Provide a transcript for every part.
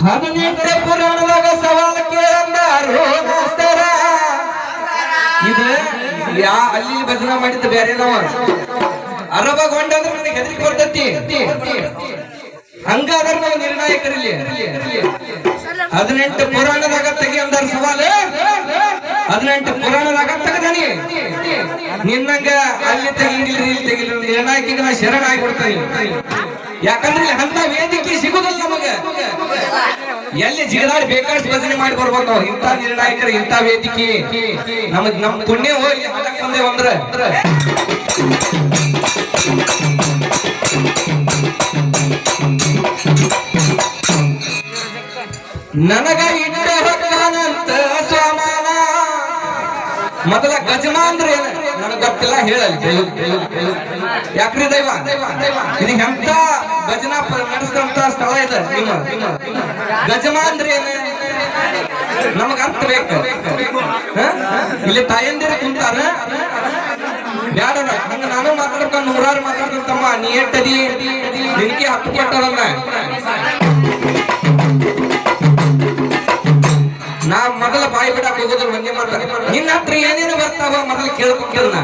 ಹದಿನೆಂಟು ಪುರಾಣದಾಗ ಸವಾಲ ಕೇಳಂದಾರು ಇದು ಯಾ ಅಲ್ಲಿ ಭಜನಾ ಮಾಡಿದ್ದು ಬೇರೆ ನಾವ ಅರಬಗೊಂಡಂದ್ರೆ ನನಗೆ ಹೆದರಿಕೆ ಬರ್ತತಿ? ಹಂಗಾದ್ರೆ ನಾವು ನಿರ್ಣಾಯಕರಿಲ್ಲಿ. ಹದಿನೆಂಟು ಪುರಾಣದಾಗ ತೆಗಿ ಅಂದಾರ ಸವಾಲು. ಹದಿನೆಂಟು ಪುರಾಣದಾಗ ತೆಗದಾನಿ. ನಿನ್ನಂಗ ಅಲ್ಲಿ ತೆಗಿಲಿ ಇಲ್ಲಿ ತೆಗಿಲ್ಲ ನಿರ್ಣಾಯಕಿಗೆ ನಾ ಶರಣ ಆಗ್ಬಿಡ್ತಾನೆ ಯಾಕಂದ್ರೆ ಅಂತ ವೇದಿಕೆ ಸಿಗುದಿಲ್ಲ ನಮಗ. ಎಲ್ಲಿ ಜಿಗದಾಡಿ ಬೇಕಾದ್ರೆ ಭಜನೆ ಮಾಡಿ ಬರ್ಬೋದು ಇಂಥ ನಿರ್ಣಾಯಕರ, ಇಂಥ ವೇದಿಕೆ. ನಮಗ್ ನಮ್ ಪುಣ್ಯ ಹೋಗಿ ಅಂದ್ರೆ ಅಂದ್ರ ನನಗ ಇಟ್ಟ ಹೊಕ್ಕಾನಂತ ಸ್ವಾಮಾನ ಮೊದಲ ಗಜಮಾ ಅಂದ್ರೆ ಏನ ಗೊತ್ತಿಲ್ಲ ಹೇಳಲಿ ಯಾಕ್ರಿ ದೈವ? ಇದು ಎಂತ ಭಜನಾ ನಡೆಸಿದಂತ ಸ್ಥಳ ಇದೆ? ಗಜಮ ಅಂದ್ರೆ ನಮಗ ಅರ್ಥ ಬೇಕು. ಇಲ್ಲಿ ತಾಯಂದಿರು ಕುಂತಾರ. ಬ್ಯಾಡ ಹಂಗ ನಾನು ಮಾತಾಡ್ಕೊಂಡು ನೂರಾರು ಮಾತಾಡ್ತಮ್ಮ ನೀ ಎಟ್ಟದಿ ನಿನಗೆ ಹತ್ತು ಕೊಟ್ಟದನ್ನ ನಾ ಮೊದಲ ಬಾಯಿ ಬಿಡಕ್ ಹೋಗೋದ್ರ ಒಂದೇ ಮಾತ. ಹತ್ರ ಏನೇನು ಬರ್ತಾವ ಮೊದಲು ಕೇಳ್ಕೊಂಡ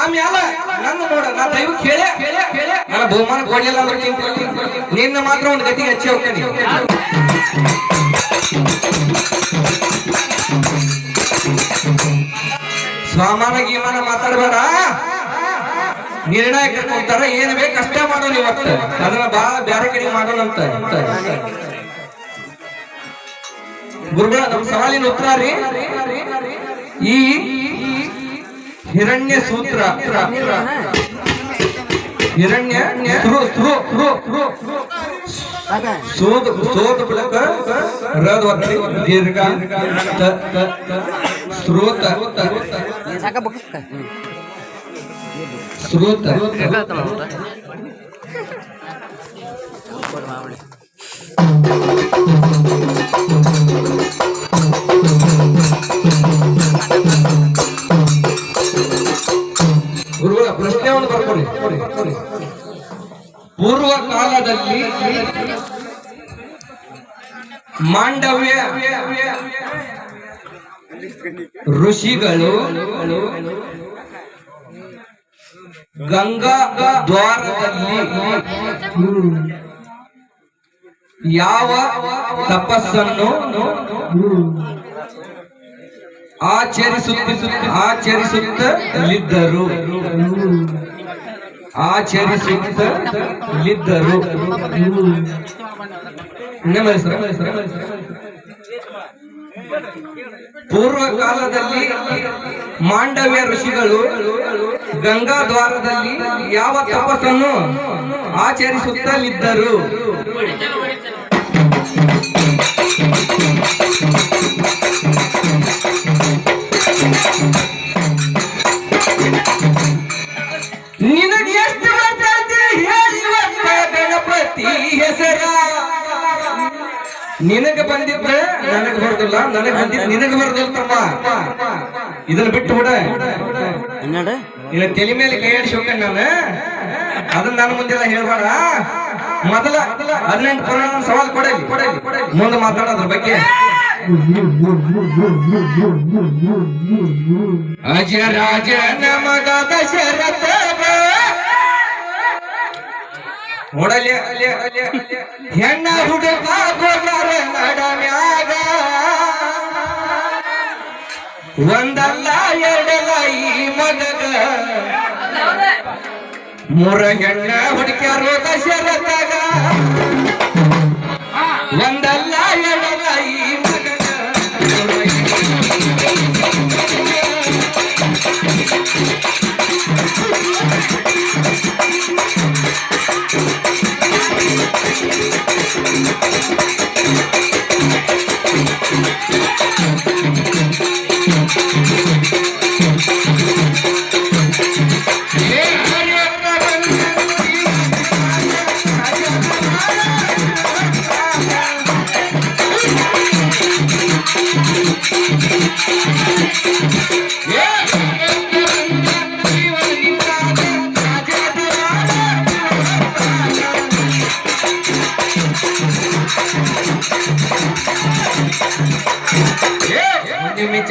ಆಮ್ಯಾಲ ನನ್ನ ನೋಡ, ನಾ ದೈವ ಕೇಳೆ ನನ್ನ ಬಹುಮಾನ ಕೊಡ್ಲಿಲ್ಲ ಅಂದ್ರೆ. ನಿನ್ನ ಮಾತ್ರ ಒಂದು ಗತಿಗೆ ಹೆಚ್ಚಿ ಹೋಗ್ತೀನಿ. ಸ್ವಾಮಾನ ಗೀಮಾನ ಮಾತಾಡಬೇಡ. ನಿರ್ಣಯ ಕರ್ಕೊಂತಾರ, ಏನ್ ಬೇಕು ಅಷ್ಟೇ ಮಾಡೋಣ ಇವತ್ತು ಅದನ್ನ ಬಹಳ ಬ್ಯಾರೆ ಕಡೆ ಮಾಡೋಣ ಗುರುಗಳ ನಮ್ಮ ಸವಾಲಿನ ಉತ್ತರ ರೀ. ಈ ಹಿರಣ್ಯ ಸೂತ್ರ. ಹಿರಣ್ಯ ಸೋದ ಸೋದ ಬಳಕ ರದ್ ಒತ್ತಿ ದೀರ್ಘ ಸ್ರೋತ ಸ್ರೋತ ಮಾಂಡವ್ಯ ಋಷಿಗಳು ಗಂಗಾ ದ್ವಾರದಲ್ಲಿ ಯಾವ ತಪಸ್ಸನ್ನು ಆಚರಿಸುತ್ತ ಆಚರಿಸುತ್ತಲಿದ್ದರು? ಆಚರಿಸುತ್ತಲಿದ್ದರು. ಪೂರ್ವ ಕಾಲದಲ್ಲಿ ಮಾಂಡವ್ಯ ಋಷಿಗಳು ಗಂಗಾ ದ್ವಾರದಲ್ಲಿ ಯಾವ ತಪಸ್ಸನ್ನು ಆಚರಿಸುತ್ತಲಿದ್ದರು. ನಿನಗ ಬಂದಿದ್ರ ನನಗ್ ಬರ್ದಿಲ್ಲ ನನಗ್ ಬಂದಿದ್ ನಿನಗ ಬರ್ದಿಲ್ಲ ತಮ್ಮ ಇದನ್ನ ಬಿಟ್ಟು ಬಿಡ ಹನ್ನೆರಡು ನಿನ್ನ ತಲೆ ಮೇಲೆ ಕೈ ಆಡಿಸ್ಬೇಕ ನಾನು ಅದನ್ನ ನನ್ನ ಮುಂದೆಲ್ಲ ಹೇಳ್ಬೇಡ ಮೊದಲ ಹದಿನೆಂಟು ಪುರಾಣ ಸವಾಲ್ ಕೊಡಲಿ ಮುಂದೆ ಮಾತಾಡೋದ್ರ ಬಗ್ಗೆ ಅಜರಾಜನ ಮಗ ದಶರಥ ನೋಡಲಿ ಹೆಣ್ಣ ಹುಡುಗ ನಡಮ್ಯಾಗ ಒಂದಲ್ಲ ಎರಡಲ್ಲ ಈ ಮಗಗ. ಮೂರ ಹೆಣ್ಣ ಹುಡುಕ್ಯಾರೋ ದಶರಥಾಗ. ಒಂದಲ್ಲ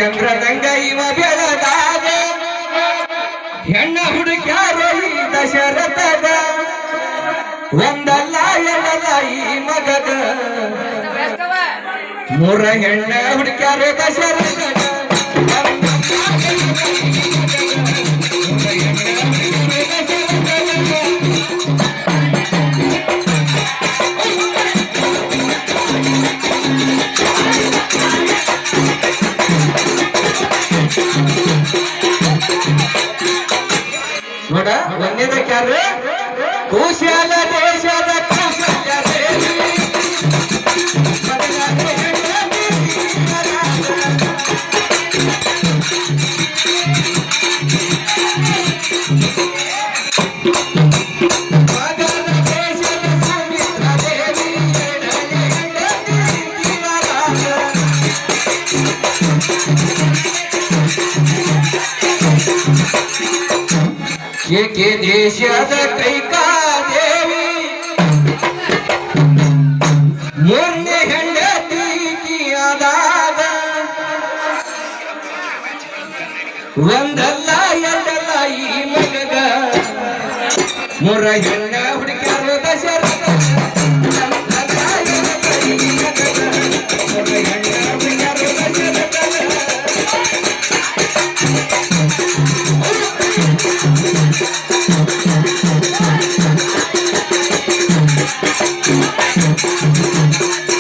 ಚಂದ್ರದಂಗ ಇವ ಬೆಳದಾಗ ಹೆಣ್ಣ ಹುಡುಕ್ಯಾರೋ ಈ ದಶರಥಗ ಒಂದಲ್ಲ ಎರಡಲ್ಲ ಈ ಮಗದ. ಮೂರ ಹೆಣ್ಣ ಹುಡುಕ್ಯಾರೋ ದಶರಥಗ ಒಂದೇದ ಕ್ಯಾರು ಏಕೆ ದೇಶದ ಕೈಕಾ ದೇವಿ ಮೊನ್ನೆ ಹೆಂಡತಿಯಾದಾಗ ಒಂದಲ್ಲ ಎರಡಲ್ಲ ಈ ಮಗಗ ಮೂರ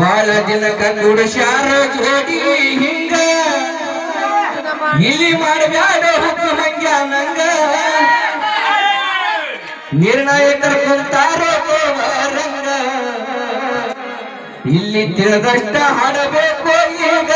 ಬಾಳ ದಿನಕ ದುಡಶಾರ ಜೋಡಿ ಹಿಂಗ. ಇಲ್ಲಿ ಮಾಡಬ್ಯಾಡ ಹುಟ್ಟು ಹಂಗ ನಂಗ. ನಿರ್ಣಾಯಕರ ಕುಂತಾರೋ ರಂಗ ಇಲ್ಲಿ ತಿಳಿದಷ್ಟ ಹಾಡಬೇಕು ಈಗ.